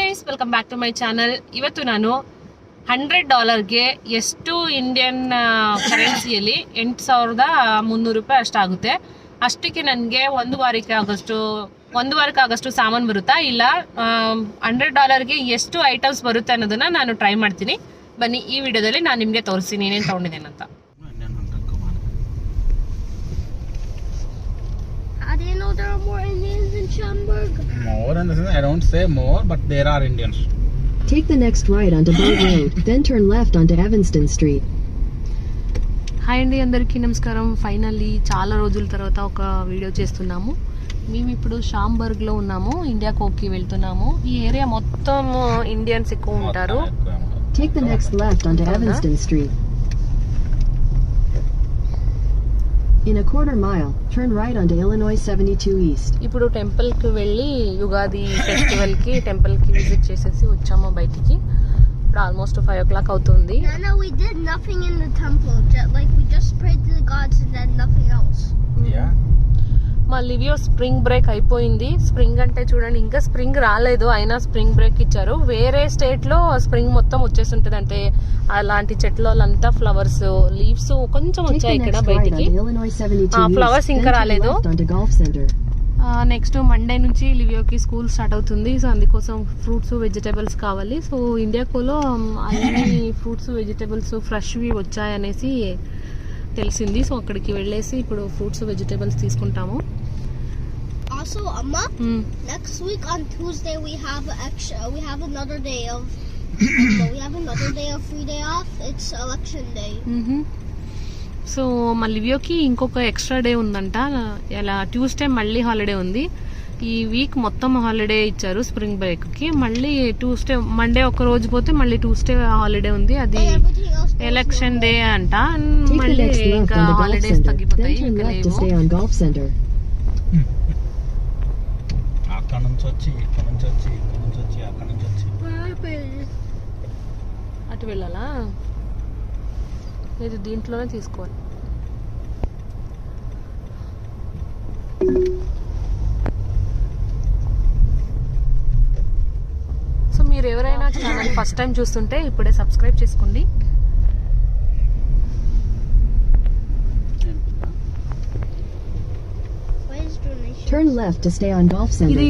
Guys welcome back to my channel ಇವತ್ತು ನಾನು hundred ಡಾಲರ್ಗೆ ಎಷ್ಟು ಇಂಡಿಯನ್ ಕರೆನ್ಸಿಯಲ್ಲಿ ಎಂಟು ಸಾವಿರದ ಮುನ್ನೂರು ರೂಪಾಯಿ ಅಷ್ಟಾಗುತ್ತೆ ಅಷ್ಟಕ್ಕೆ ನನಗೆ ಒಂದು ವಾರಕ್ಕೆ ಆಗೋಷ್ಟು, ಒಂದು ವಾರಕ್ಕೆ ಆಗೋಷ್ಟು ಸಾಮಾನು ಬರುತ್ತಾ? ಇಲ್ಲ ಹಂಡ್ರೆಡ್ ಡಾಲರ್ಗೆ ಎಷ್ಟು ಐಟಮ್ಸ್ ಬರುತ್ತೆ ಅನ್ನೋದನ್ನು ನಾನು ಟ್ರೈ ಮಾಡ್ತೀನಿ. ಬನ್ನಿ, ಈ ವಿಡಿಯೋದಲ್ಲಿ ನಾನು ನಿಮಗೆ ತೋರಿಸ್ತೀನಿ ಏನೇನು ತೊಗೊಂಡಿದ್ದೇನೆ ಅಂತ. How in Schaumburg? More in the sense, I don't say more, but there are Indians. Take the next right onto Boat Road, then turn left onto Evanston Street. Hi అండి అందరికీ నమస్కారం ఫైనల్లీ చాలా రోజుల తర్వాత ఒక వీడియో చేస్తున్నాము మేము ఇప్పుడు షాంబర్గ్లో ఉన్నాము ఇండియా కోక్కి వెళ్తున్నాము ఈ ఏరియా మొత్తం ఇండియన్స్ ఎక్కువ ఉంటారు Take the next left onto. Evanston Street. In a quarter mile, turn right onto Illinois 72 East. ఇప్పుడు టెంపుల్కి వెళ్ళి యుగాది ఫెస్టివల్కి టెంపుల్కి విజిట్ చేసేసి వచ్చాము బయటికి ఇప్పుడు ఆల్మోస్ట్ ఫైవ్ ఓ క్లాక్ అవుతుంది Nana, we did nothing in the temple. Just, like, we just prayed to the gods and then nothing else. Yeah. మా లివియో స్ప్రింగ్ బ్రేక్ అయిపోయింది. స్ప్రింగ్ అంటే చూడండి ఇంకా స్ప్రింగ్ రాలేదు. అయినా స్ప్రింగ్ బ్రేక్ ఇచ్చారు. వేరే స్టేట్లో స్ప్రింగ్ మొత్తం వచ్చేస్తుంటది అంటే అలాంటి చెట్లంతా ఫ్లవర్స్ లీవ్స్ కొంచెం వచ్చాయి ఇక్కడ బయటికి. onto Illinois 72 flowers East, ఇంకా రాలేదు. నెక్స్ట్ మండే నుంచి లివియోకి స్కూల్ స్టార్ట్ అవుతుంది. సో అందుకోసం ఫ్రూట్స్ వెజిటేబుల్స్ కావాలి. సో ఇండియాకోలో అన్ని ఫ్రూట్స్ వెజిటేబుల్స్ ఫ్రెష్వి వచ్చాయనేసి తెలిసింది. సో అక్కడికి వెళ్ళేసి ఇప్పుడు ఫ్రూట్స్ వెజిటేబుల్స్ తీసుకుంటాము. Also, Amma, hmm. next week on Tuesday we have extra. We have another day of. we have another day of free day off. It's election day. Hmm. So మా లివియోకి ఇంకొక extra day ఉందంట ఇలా Tuesday మళ్ళీ holiday ఉంది ఈ week మొత్తం holiday ఇచ్చారు స్ప్రింగ్ బ్రేక్కి మళ్ళీ ట్యూస్డే మండే ఒక రోజు పోతే మళ్ళీ ట్యూస్డే హాలిడే ఉంది అది ఎలక్షన్ డే. అంట మళ్ళీ ఇంకా హాలిడేస్ తగ్గిపోతాయి ఇంకా లేవు ఇక్కడ నుంచి వచ్చి ఇక్కడ నుంచి వచ్చి ఇక్కడ నుంచి వచ్చి అక్కడ నుంచి వచ్చి అటు వెళ్ళాలా? లేదు దీంట్లోనే తీసుకోవాలి. సో మీరు ఎవరైనా ఛానల్ ఫస్ట్ టైం చూస్తుంటే ఇప్పుడే సబ్స్క్రైబ్ చేసుకోండి. Turn left to stay on Golf Center. ఇది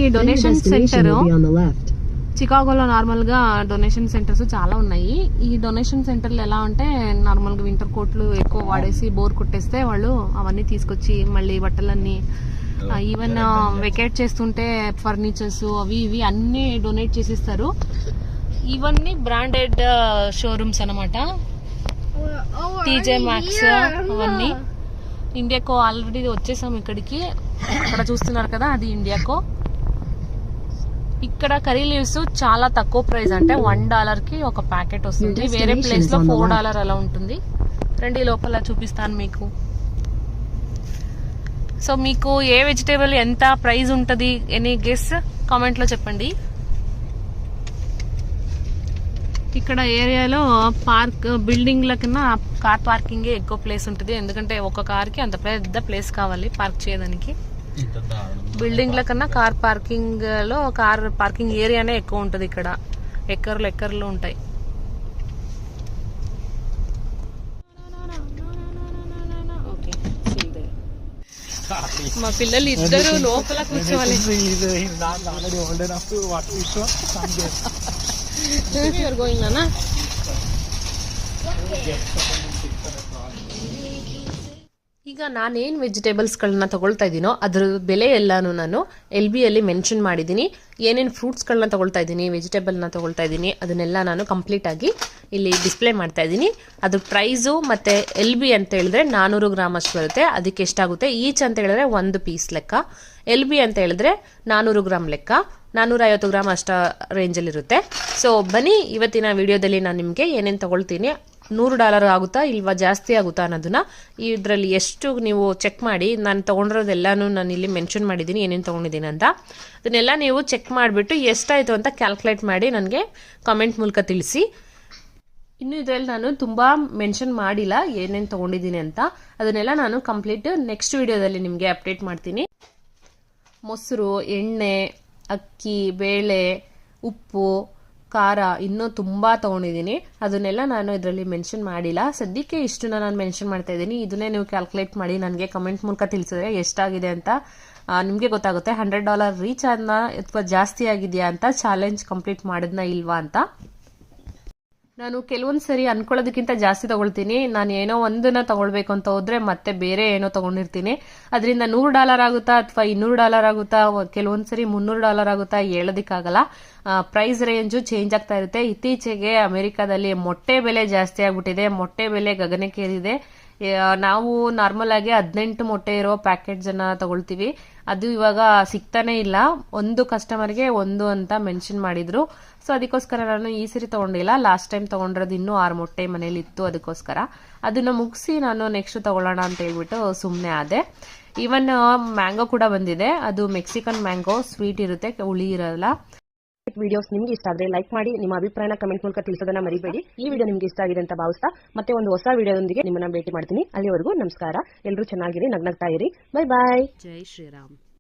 on the left. చికాగోలో నార్మల్గా డొనేషన్ సెంటర్స్ చాలా ఉన్నాయి. ఈ డొనేషన్ సెంటర్లు ఎలా అంటే నార్మల్గా వింటర్ కోట్లు ఎక్కువ వాడేసి బోర్ కొట్టేస్తే వాళ్ళు అవన్నీ తీసుకొచ్చి మళ్ళీ బట్టలన్నీ ఈవెన్ వెకేట్ చేస్తుంటే ఫర్నిచర్స్ అవి ఇవి అన్నీ డొనేట్ చేసిస్తారు. ఇవన్నీ బ్రాండెడ్ షోరూమ్స్ అనమాట oh, టీజే మ్యాక్స్ అవన్నీ. ఇండియాకో ఆల్రెడీ వచ్చేసాం ఇక్కడికి. అక్కడ చూస్తున్నారు కదా అది ఇండియాకో. ఇక్కడ కర్రీ లీవ్స్ చాలా తక్కువ ప్రైస్ అంటే వన్ డాలర్కి ఒక ప్యాకెట్ వస్తుంది. వేరే ప్లేస్లో ఫోర్. డాలర్ అలా ఉంటుంది. రండి లోపల చూపిస్తాను మీకు. సో మీకు ఏ వెజిటేబుల్ ఎంత ప్రైస్ ఉంటుంది? Any guess? కామెంట్లో చెప్పండి. ఇక్కడ ఏరియాలో పార్క్ బిల్డింగ్ల కన్నా కార్ పార్కింగ్ ఎక్కువ ప్లేస్ ఉంటుంది. ఎందుకంటే ఒక కార్కి అంత పెద్ద ప్లేస్ కావాలి పార్క్ చేయడానికి. బిల్డింగ్ల కన్నా కార్ పార్కింగ్లో కార్ పార్కింగ్ ఏరియానే ఎక్కువ ఉంటుంది ఇక్కడ. ఎక్కర్లు ఎక్కర్లు ఉంటాయి. మా పిల్లలు ఇద్దరు లోపల కూర్చోవాలి. Seni yorgoyundan ha. ಈಗ ನಾನೇನು ವೆಜಿಟೇಬಲ್ಸ್ಗಳನ್ನ ತಗೊಳ್ತಾ ಇದ್ದೀನೋ ಅದ್ರ ಬೆಲೆ ಎಲ್ಲಾನು ನಾನು ಎಲ್ ಬಿಯಲ್ಲಿ ಮೆನ್ಷನ್ ಮಾಡಿದ್ದೀನಿ ಏನೇನು ಫ್ರೂಟ್ಸ್ಗಳನ್ನ ತಗೊಳ್ತಾ ಇದ್ದೀನಿ ವೆಜಿಟೇಬಲ್ನ ತಗೊಳ್ತಾ ಇದ್ದೀನಿ ಅದನ್ನೆಲ್ಲ ನಾನು ಕಂಪ್ಲೀಟ್ ಆಗಿ ಇಲ್ಲಿ ಡಿಸ್ಪ್ಲೇ ಮಾಡ್ತಾ ಇದ್ದೀನಿ ಅದ್ರ ಪ್ರೈಸು ಮತ್ತು ಎಲ್ ಬಿ ಅಂತ ಹೇಳಿದ್ರೆ ನಾನೂರು ಗ್ರಾಮ್ ಅಷ್ಟು ಬರುತ್ತೆ. ಅದಕ್ಕೆ ಎಷ್ಟಾಗುತ್ತೆ? ಈಚ್ ಅಂತ ಹೇಳಿದ್ರೆ ಒಂದು ಪೀಸ್ ಲೆಕ್ಕ. ಎಲ್ ಬಿ ಅಂತ ಹೇಳಿದ್ರೆ ನಾನ್ನೂರು ಗ್ರಾಮ್ ಲೆಕ್ಕ. ನಾನೂರ ಐವತ್ತು ಗ್ರಾಮ್ ಅಷ್ಟ ರೇಂಜಲ್ಲಿರುತ್ತೆ ಸೊ ಬನ್ನಿ ಇವತ್ತಿನ ವಿಡಿಯೋದಲ್ಲಿ ನಾನು ನಿಮಗೆ ಏನೇನು ತಗೊಳ್ತೀನಿ ನೂರು ಡಾಲರ್ ಆಗುತ್ತಾ ಇಲ್ವಾ ಜಾಸ್ತಿ ಆಗುತ್ತಾ ಅನ್ನೋದನ್ನ ಇದರಲ್ಲಿ ಎಷ್ಟು ನೀವು ಚೆಕ್ ಮಾಡಿ, ನಾನು ತೊಗೊಂಡಿರೋದೆಲ್ಲನೂ ನಾನು ಇಲ್ಲಿ ಮೆನ್ಷನ್ ಮಾಡಿದ್ದೀನಿ ಏನೇನು ತೊಗೊಂಡಿದ್ದೀನಿ ಅಂತ. ಅದನ್ನೆಲ್ಲ ನೀವು ಚೆಕ್ ಮಾಡಿಬಿಟ್ಟು ಎಷ್ಟಾಯಿತು ಅಂತ ಕ್ಯಾಲ್ಕುಲೇಟ್ ಮಾಡಿ ನನಗೆ ಕಾಮೆಂಟ್ ಮೂಲಕ ತಿಳಿಸಿ. ಇನ್ನು ಇದರಲ್ಲಿ ನಾನು ತುಂಬ ಮೆನ್ಷನ್ ಮಾಡಿಲ್ಲ ಏನೇನು ತಗೊಂಡಿದ್ದೀನಿ ಅಂತ. ಅದನ್ನೆಲ್ಲ ನಾನು ಕಂಪ್ಲೀಟ್ ನೆಕ್ಸ್ಟ್ ವಿಡಿಯೋದಲ್ಲಿ ನಿಮಗೆ ಅಪ್ಡೇಟ್ ಮಾಡ್ತೀನಿ. ಮೊಸರು, ಎಣ್ಣೆ, ಅಕ್ಕಿ, ಬೇಳೆ, ಉಪ್ಪು ಖಾರ ಇನ್ನೂ ತುಂಬ ತಗೊಂಡಿದ್ದೀನಿ. ಅದನ್ನೆಲ್ಲ ನಾನು ಇದರಲ್ಲಿ ಮೆನ್ಷನ್ ಮಾಡಿಲ್ಲ. ಸದ್ಯಕ್ಕೆ ಇಷ್ಟನ್ನ ನಾನು ಮೆನ್ಷನ್ ಮಾಡ್ತಾ ಇದ್ದೀನಿ. ಇದನ್ನೇ ನೀವು ಕ್ಯಾಲ್ಕುಲೇಟ್ ಮಾಡಿ ನನಗೆ ಕಮೆಂಟ್ ಮೂಲಕ ತಿಳಿಸಿದ್ರೆ ಎಷ್ಟಾಗಿದೆ ಅಂತ ನಿಮಗೆ ಗೊತ್ತಾಗುತ್ತೆ. ಹಂಡ್ರೆಡ್ ಡಾಲರ್ ರೀಚ್ ಆದ ಅಥವಾ ಜಾಸ್ತಿ ಆಗಿದೆಯಾ ಅಂತ ಚಾಲೆಂಜ್ ಕಂಪ್ಲೀಟ್ ಮಾಡಿದ್ನ ಇಲ್ವಾ ಅಂತ. ನಾನು ಕೆಲವೊಂದು ಸರಿ ಅನ್ಕೊಳ್ಳೋದಕ್ಕಿಂತ ಜಾಸ್ತಿ ತಗೊಳ್ತೀನಿ. ನಾನು ಏನೋ ಒಂದನ್ನ ತಗೊಳ್ಬೇಕು ಅಂತ ಹೋದ್ರೆ ಮತ್ತೆ ಬೇರೆ ಏನೋ ತಗೊಂಡಿರ್ತೀನಿ. ಅದರಿಂದ ನೂರು ಡಾಲರ್ ಆಗುತ್ತಾ ಅಥವಾ ಇನ್ನೂರು ಡಾಲರ್ ಆಗುತ್ತಾ, ಕೆಲವೊಂದು ಸರಿ ಮುನ್ನೂರು ಡಾಲರ್ ಆಗುತ್ತಾ ಹೇಳೋದಕ್ಕಾಗಲ್ಲ. ಪ್ರೈಸ್ ರೇಂಜು ಚೇಂಜ್ ಆಗ್ತಾ ಇರುತ್ತೆ. ಇತ್ತೀಚೆಗೆ ಅಮೆರಿಕಾದಲ್ಲಿ ಮೊಟ್ಟೆ ಬೆಲೆ ಜಾಸ್ತಿ ಆಗ್ಬಿಟ್ಟಿದೆ. ಮೊಟ್ಟೆ ಬೆಲೆ ಗಗನಕ್ಕೇರಿದೆ. ನಾವು ನಾರ್ಮಲ್ ಆಗಿ ಹದಿನೆಂಟು ಮೊಟ್ಟೆ ಇರೋ ಪ್ಯಾಕೆಟ್ಸ್ ಅನ್ನ ತಗೊಳ್ತೀವಿ. ಅದು ಇವಾಗ ಸಿಗ್ತಾನೆ ಇಲ್ಲ. ಒಂದು ಕಸ್ಟಮರ್ಗೆ ಒಂದು ಅಂತ ಮೆನ್ಷನ್ ಮಾಡಿದ್ರು. ಸೊ ಅದಕ್ಕೋಸ್ಕರ ನಾನು ಈ ಸರಿ ತಗೊಂಡಿಲ್ಲ. ಲಾಸ್ಟ್ ಟೈಮ್ ತಗೊಂಡಿರೋದು ಇನ್ನೂ ಆರು ಮೊಟ್ಟೆ ಮನೇಲಿ ಇತ್ತು ಅದಕ್ಕೋಸ್ಕರ. ಅದನ್ನ ಮುಗಿಸಿ ನಾನು ನೆಕ್ಸ್ಟ್ ತಗೊಳ್ಳೋಣ ಅಂತ ಹೇಳ್ಬಿಟ್ಟು ಸುಮ್ಮನೆ ಆದೆ. ಈವನ್ ಮ್ಯಾಂಗೋ ಕೂಡ ಬಂದಿದೆ. ಅದು ಮೆಕ್ಸಿಕನ್ ಮ್ಯಾಂಗೋ ಸ್ವೀಟ್ ಇರುತ್ತೆ, ಹುಳಿ ಇರಲ್ಲ. ವಿಡಿಯೋಸ್ ನಿಮ್ಗೆ ಇಷ್ಟ ಆದ್ರೆ ಲೈಕ್ ಮಾಡಿ, ನಿಮ್ಮ ಅಭಿಪ್ರಾಯನ ಕಮೆಂಟ್ ಮೂಲಕ ತಿಳಿಸೋದನ್ನ ಮರಿಬೇಡಿ. ಈ ವಿಡಿಯೋ ನಿಮ್ಗೆ ಇಷ್ಟ ಆಗಿದೆ ಅಂತ ಭಾವಿಸ್ತಾ ಮತ್ತೆ ಒಂದು ಹೊಸ ವಿಡಿಯೋದೊಂದಿಗೆ ನಿಮ್ಮನ್ನ ಭೇಟಿ ಮಾಡ್ತೀನಿ. ಅಲ್ಲಿವರೆಗೂ ನಮಸ್ಕಾರ. ಎಲ್ಲರೂ ಚೆನ್ನಾಗಿರಿ, ನಗ್ನಗ್ತಾ ಇರಿ. ಬೈ ಬಾಯ್ ಜೈ ಶ್ರೀರಾಮ್.